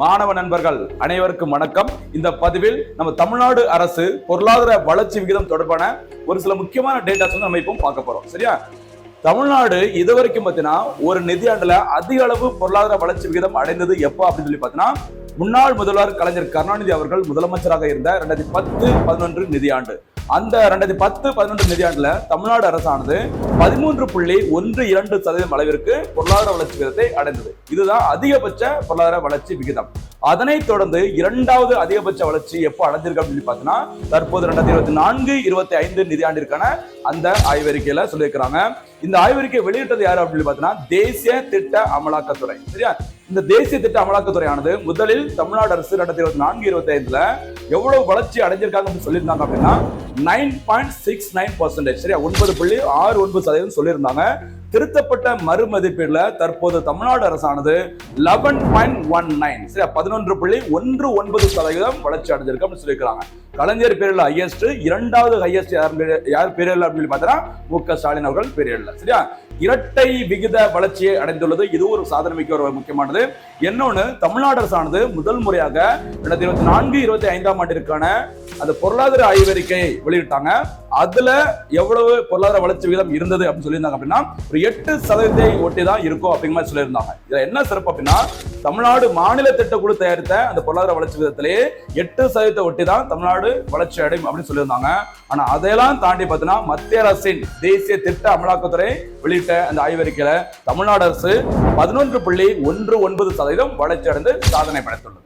மாணவ நண்பர்கள் அனைவருக்கும் வணக்கம். இந்த பதிவில் நம்ம தமிழ்நாடு அரசு பொருளாதார வளர்ச்சி விகிதம் தொடர்பான ஒரு சில முக்கியமான டேட்டாஸ் வந்து நம்ம இப்போ பார்க்க போறோம். சரியா? தமிழ்நாடு இது வரைக்கும் பார்த்தீங்கன்னா ஒரு நிதியாண்டுல அதிக அளவு பொருளாதார வளர்ச்சி விகிதம் அடைந்தது எப்போ அப்படின்னு சொல்லி பார்த்தீங்கன்னா முன்னாள் முதல்வர் கலைஞர் கருணாநிதி அவர்கள் முதலமைச்சராக இருந்த ரெண்டாயிரத்தி பத்து பதினொன்று நிதியாண்டு அந்த ரெண்டாயிரத்தி பத்து பதினொன்று நிதியாண்டுல தமிழ்நாடு அரசானது பதிமூன்று புள்ளி ஒன்று இரண்டு சதவீதம் அளவிற்கு பொருளாதார வளர்ச்சி விகிதத்தை அடைந்தது. இதுதான் அதிகபட்ச பொருளாதார வளர்ச்சி விகிதம். அதனைத் தொடர்ந்து இரண்டாவது அதிகபட்ச வளர்ச்சி எப்போ அடைஞ்சிருக்கு அப்படின்னு பார்த்தீங்கன்னா தற்போது ரெண்டாயிரத்தி இருபத்தி நான்கு இருபத்தி ஐந்து நிதியாண்டிற்கான அந்த ஆய்வறிக்கையில சொல்லியிருக்கிறாங்க. இந்த ஆய்வறிக்கை வெளியிட்டது யாரு அப்படின்னு பார்த்தீங்கன்னா தேசிய திட்ட அமலாக்கத்துறை. சரியா? இந்த தேசிய திட்ட அமலாக்கத்துறையானது முதலில் தமிழ்நாடு அரசு ரெண்டாயிரத்தி இருபத்தி நான்கு இருபத்தி ஐந்துல எவ்வளவு வளர்ச்சி அடைஞ்சிருக்காங்க அப்படின்னு சொல்லியிருந்தாங்க அப்படின்னா nine point six nine percentage சரியா? ஒன்பது புள்ளி ஆறு ஒன்பது சதவீதம் சொல்லியிருந்தாங்க. திருத்தப்பட்ட மறுமதிப்பீடுல தற்போது தமிழ்நாடு அரசானது லெவன் பாயிண்ட் ஒன் நைன் சரியா? பதினொன்று புள்ளி ஒன்று ஒன்பது சதவீதம் வளர்ச்சி அடைஞ்சிருக்கு அப்படின்னு சொல்லியிருக்காங்க கலைஞர் பேரில் ஹையஸ்ட் இரண்டாவது ஹையஸ்ட் யார் யார் பேரில் அப்படின்னு சொல்லி பார்த்தீங்கன்னா மு க ஸ்டாலின் அவர்கள் பேரில். சரியா? இரட்டை விகித வளர்ச்சியை அடைந்துள்ளது. இது ஒரு சாதனை மிக்க ஒரு முக்கியமானது. இன்னொன்று தமிழ்நாடு அரசானது முதல் முறையாக ரெண்டாயிரத்தி இருபத்தி நான்கு இருபத்தி ஐந்தாம் ஆண்டிற்கான அந்த பொருளாதார ஆய்வறிக்கை வெளியிட்டாங்க. அதுல எவ்வளவு பொருளாதார வளர்ச்சி விகிதம் இருந்தது அப்படின்னு சொல்லியிருந்தாங்க அப்படின்னா ஒரு எட்டு சதவீதத்தை ஒட்டி தான் இருக்கும் அப்படிங்கிற மாதிரி சொல்லியிருந்தாங்க. இதுல என்ன சிறப்பு அப்படின்னா தமிழ்நாடு மாநில திட்டக்குழு தயாரித்த அந்த பொருளாதார வளர்ச்சி விதத்திலே எட்டு சதவீதத்தை ஒட்டி தான் தமிழ்நாடு வளர்ச்சி அடையும் அப்படின்னு சொல்லியிருந்தாங்க. ஆனா அதையெல்லாம் தாண்டி பார்த்தீங்கன்னா மத்திய அரசின் தேசிய திட்ட அமலாக்கத்துறை வெளியிட்ட அந்த ஆய்வறிக்கையில தமிழ்நாடு அரசு பதினொன்று புள்ளி ஒன்று ஒன்பது சதவீதம் வளர்ச்சி அடைந்து சாதனை படைத்துள்ளது.